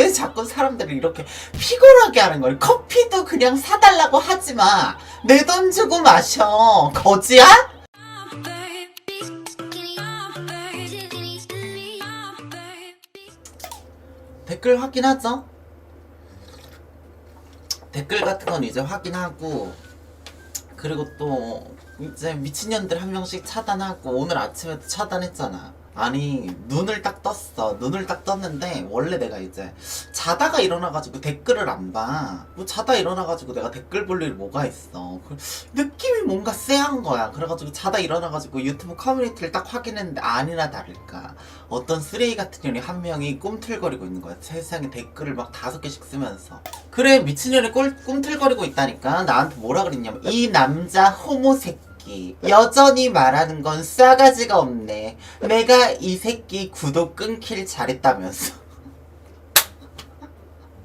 왜 자꾸 사람들을 이렇게 피곤하게 하는 거야? 커피도 그냥 사달라고 하지 마. 내 돈 주고 마셔. 거지야? 댓글 확인하죠? 댓글 같은 건 이제 확인하고 그리고 또 이제 미친년들 한 명씩 차단하고 오늘 아침에도 차단했잖아 아니 눈을 딱 떴어. 눈을 딱 떴는데 원래 내가 이제 자다가 일어나가지고 댓글을 안봐뭐 자다 일어나가지고 내가 댓글 볼 일이 뭐가 있어. 그 느낌이 뭔가 쎄한 거야. 그래가지고 자다 일어나가지고 유튜브 커뮤니티를 딱 확인했는데 아니나 다를까. 어떤 쓰레기 같은 년이 한 명이 꿈틀거리고 있는 거야. 세상에 댓글을 막 다섯 개씩 쓰면서. 그래 미친년이 꼴, 꿈틀거리고 있다니까. 나한테 뭐라 그랬냐면 이 남자 호모 새끼 여전히 말하는 건 싸가지가 없네. 내가 이 새끼 구독 끊길 잘했다면서.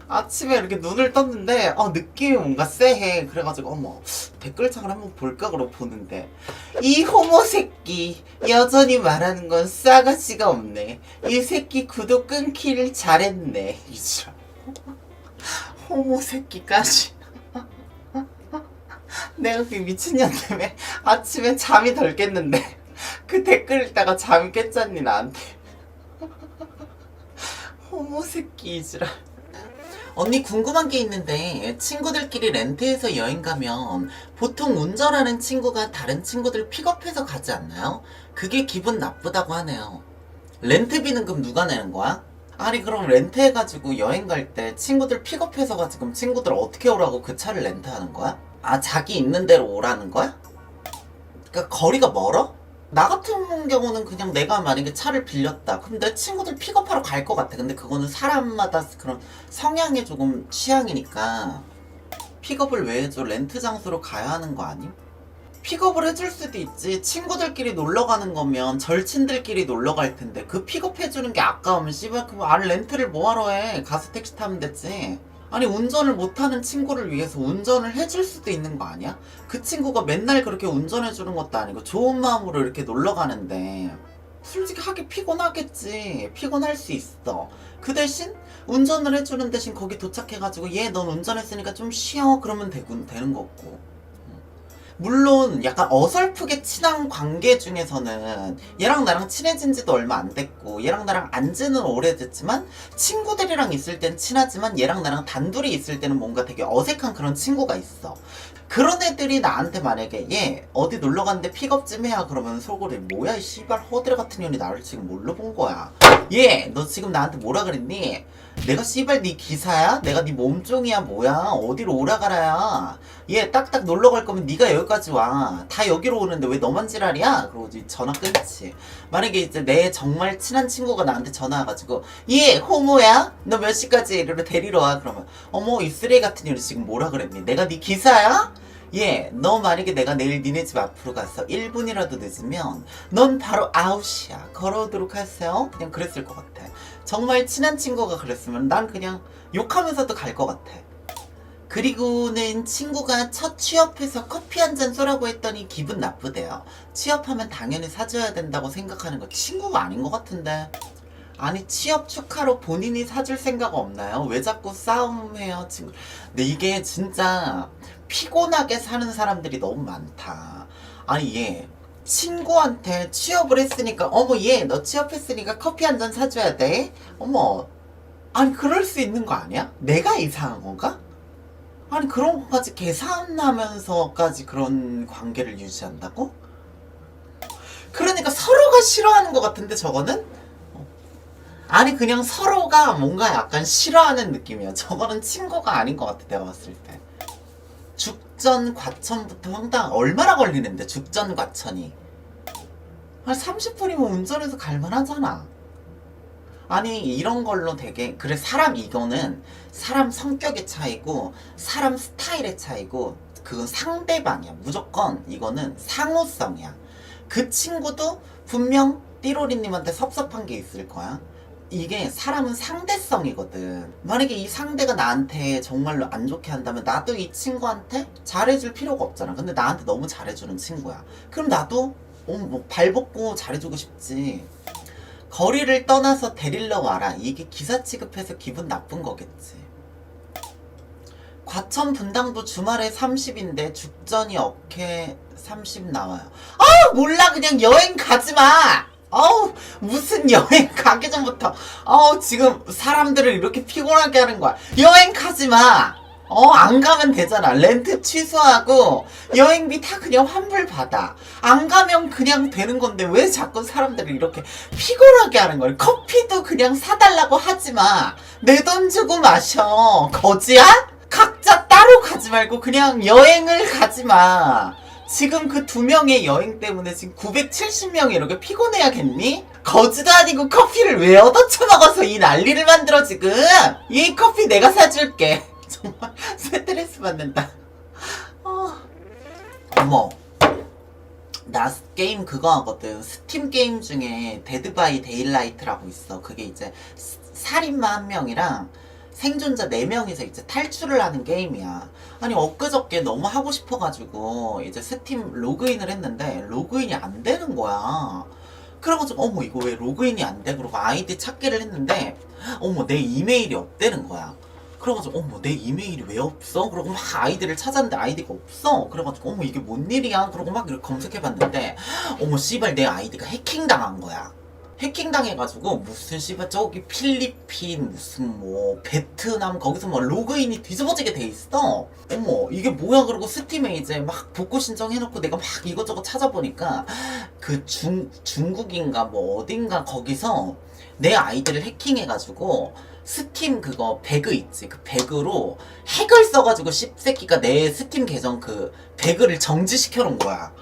아침에 이렇게 눈을 떴는데 어, 느낌이 뭔가 쎄해. 그래가지고 어머 댓글창을 한번 볼까? 그러고 보는데. 이 호모 새끼. 여전히 말하는 건 싸가지가 없네. 이 새끼 구독 끊기를 잘했네. 이죠 호모 새끼까지 내가 그 미친년 때문에 아침에 잠이 덜 깼는데 그 댓글 읽다가 잠이 깼잖니 나한테 호모 새끼 이지라 언니 궁금한 게 있는데 친구들끼리 렌트해서 여행 가면 보통 운전하는 친구가 다른 친구들 픽업해서 가지 않나요? 그게 기분 나쁘다고 하네요. 렌트비는 그럼 누가 내는 거야? 아니 그럼 렌트해가지고 여행 갈 때 친구들 픽업해서 가지 그럼 친구들 어떻게 오라고 그 차를 렌트하는 거야? 아 자기 있는 대로 오라는 거야? 그러니까 거리가 멀어? 나 같은 경우는 그냥 내가 만약에 차를 빌렸다. 그럼 내 친구들 픽업하러 갈 것 같아. 근데 그거는 사람마다 그런 성향의 조금 취향이니까 픽업을 왜 해줘? 렌트 장소로 가야 하는 거 아님? 픽업을 해줄 수도 있지. 친구들끼리 놀러 가는 거면 절친들끼리 놀러 갈 텐데 그 픽업 해주는 게 아까우면 씨발 아 렌트를 뭐하러 해? 가서 택시 타면 됐지. 아니 운전을 못하는 친구를 위해서 운전을 해줄 수도 있는 거 아니야? 그 친구가 맨날 그렇게 운전해주는 것도 아니고 좋은 마음으로 이렇게 놀러 가는데 솔직히 하기 피곤하겠지. 피곤할 수 있어. 그 대신 운전을 해주는 대신 거기 도착해가지고 얘 넌 운전했으니까 좀 쉬어. 그러면 되고, 되는 거고 물론 약간 어설프게 친한 관계 중에서는 얘랑 나랑 친해진 지도 얼마 안 됐고 얘랑 나랑 안 지는 오래됐지만 친구들이랑 있을 땐 친하지만 얘랑 나랑 단둘이 있을 때는 뭔가 되게 어색한 그런 친구가 있어. 그런 애들이 나한테 만약에 얘 어디 놀러 갔는데 픽업 좀 해야 그러면 속으로 뭐야 이 씨발 허드레 같은 년이 나를 지금 뭘로 본 거야 얘 너 지금 나한테 뭐라 그랬니? 내가 씨발 네 기사야? 내가 네 몸종이야 뭐야? 어디로 오라가라야? 얘 딱딱 놀러 갈 거면 네가 여기까지 와. 다 여기로 오는데 왜 너만 지랄이야? 그러고 이제 전화 끊지. 만약에 이제 내 정말 친한 친구가 나한테 전화 와가지고 얘 호모야? 너 몇 시까지 이리로 데리러 와? 그러면 어머 이 쓰레기 같은 년이 지금 뭐라 그랬니? 내가 네 기사야? 예, 너 만약에 내가 내일 니네 집 앞으로 가서 1분이라도 늦으면 넌 바로 아웃이야. 걸어오도록 하세요. 그냥 그랬을 것 같아. 정말 친한 친구가 그랬으면 난 그냥 욕하면서도 갈 것 같아. 그리고는 친구가 첫 취업해서 커피 한 잔 쏘라고 했더니 기분 나쁘대요. 취업하면 당연히 사줘야 된다고 생각하는 거 친구가 아닌 것 같은데. 아니 취업 축하로 본인이 사줄 생각 없나요? 왜 자꾸 싸움해요 친구? 근데 이게 진짜 피곤하게 사는 사람들이 너무 많다. 아니 얘 친구한테 취업을 했으니까 어머 얘 너 취업했으니까 커피 한 잔 사줘야 돼. 어머 아니 그럴 수 있는 거 아니야? 내가 이상한 건가? 아니 그런 것까지 계산하면서까지 그런 관계를 유지한다고? 그러니까 서로가 싫어하는 것 같은데 저거는? 어. 아니 그냥 서로가 뭔가 약간 싫어하는 느낌이야. 저거는 친구가 아닌 것 같아 내가 봤을 때. 죽전 과천부터 황당 얼마나 걸리는데 죽전 과천이 한 30분이면 운전해서 갈만하잖아 아니 이런 걸로 되게 그래 사람 이거는 사람 성격의 차이고 사람 스타일의 차이고 그건 상대방이야 무조건 이거는 상호성이야 그 친구도 분명 띠로리님한테 섭섭한 게 있을 거야 이게 사람은 상대성이거든. 만약에 이 상대가 나한테 정말로 안 좋게 한다면 나도 이 친구한테 잘해줄 필요가 없잖아. 근데 나한테 너무 잘해주는 친구야. 그럼 나도 어, 뭐 발 벗고 잘해주고 싶지. 거리를 떠나서 데리러 와라. 이게 기사 취급해서 기분 나쁜 거겠지. 과천 분당도 주말에 30인데 죽전이 어케 30 나와요. 아 몰라 그냥 여행 가지 마. 어우 무슨 여행 가기 전부터 어우 지금 사람들을 이렇게 피곤하게 하는 거야. 여행 가지 마. 어 안 가면 되잖아. 렌트 취소하고 여행비 다 그냥 환불 받아. 안 가면 그냥 되는 건데 왜 자꾸 사람들을 이렇게 피곤하게 하는 거야. 커피도 그냥 사달라고 하지 마. 내 돈 주고 마셔. 거지야? 각자 따로 가지 말고 그냥 여행을 가지 마. 지금 그 두 명의 여행 때문에 지금 970명이 이렇게 피곤해야겠니? 거지도 아니고 커피를 왜 얻어 처먹어서 이 난리를 만들어 지금? 이 커피 내가 사줄게. 정말 스트레스 받는다. 어. 어머. 나 게임 그거 하거든. 스팀 게임 중에 데드 바이 데일라이트라고 있어. 그게 이제 스- 살인마 한 명이랑 생존자 4명이서 이제 탈출을 하는 게임이야. 아니, 엊그저께 너무 하고 싶어가지고 이제 스팀 로그인을 했는데 로그인이 안 되는 거야. 그래가지고, 어머, 이거 왜 로그인이 안 돼? 그러고 아이디 찾기를 했는데, 어머, 내 이메일이 없다는 거야. 그래가지고, 어머, 내 이메일이 왜 없어? 그러고 막 아이디를 찾았는데 아이디가 없어. 그래가지고, 어머, 이게 뭔 일이야? 그러고 막 이렇게 검색해봤는데, 어머, 씨발, 내 아이디가 해킹당한 거야. 해킹당해가지고 무슨 씨발 저기 필리핀 무슨 뭐 베트남 거기서 뭐 로그인이 뒤집어지게 돼 있어. 어머 이게 뭐야? 그러고 스팀에 이제 막 복구 신청해놓고 내가 막 이것저것 찾아보니까 그 중 중국인가 뭐 어딘가 거기서 내 아이디를 해킹해가지고 스팀 그거 배그 있지? 그 배그로 핵을 써가지고 씹새끼가 내 스팀 계정 그 배그를 정지시켜 놓은 거야.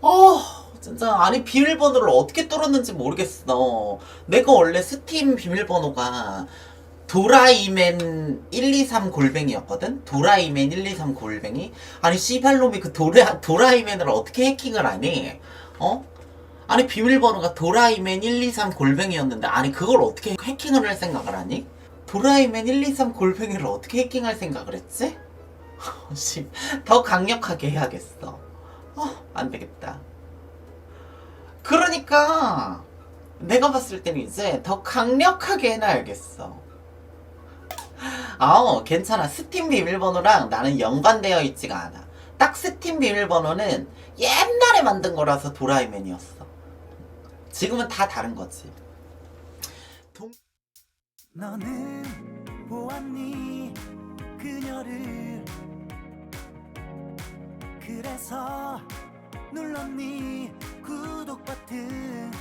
어 진짜 아니 비밀번호를 어떻게 뚫었는지 모르겠어. 내가 원래 스팀 비밀번호가 도라이맨 123 골뱅이였거든? 도라이맨 123 골뱅이? 아니 씨발놈이 그 도라, 도라이맨을 어떻게 해킹을 하니? 어? 아니 비밀번호가 도라이맨 123 골뱅이였는데 아니 그걸 어떻게 해킹을 할 생각을 하니? 도라이맨 123 골뱅이를 어떻게 해킹할 생각을 했지? 씨, 더 강력하게 해야겠어. 어, 안 되겠다. 그러니까 내가 봤을 때는 이제 더 강력하게 해놔야겠어. 아우 괜찮아 스팀 비밀번호랑 나는 연관되어 있지가 않아. 딱 스팀 비밀번호는 옛날에 만든 거라서 도라이맨이었어. 지금은 다 다른 거지. 동... 너는 보았니 그녀를 그래서 눌렀니 구독 버튼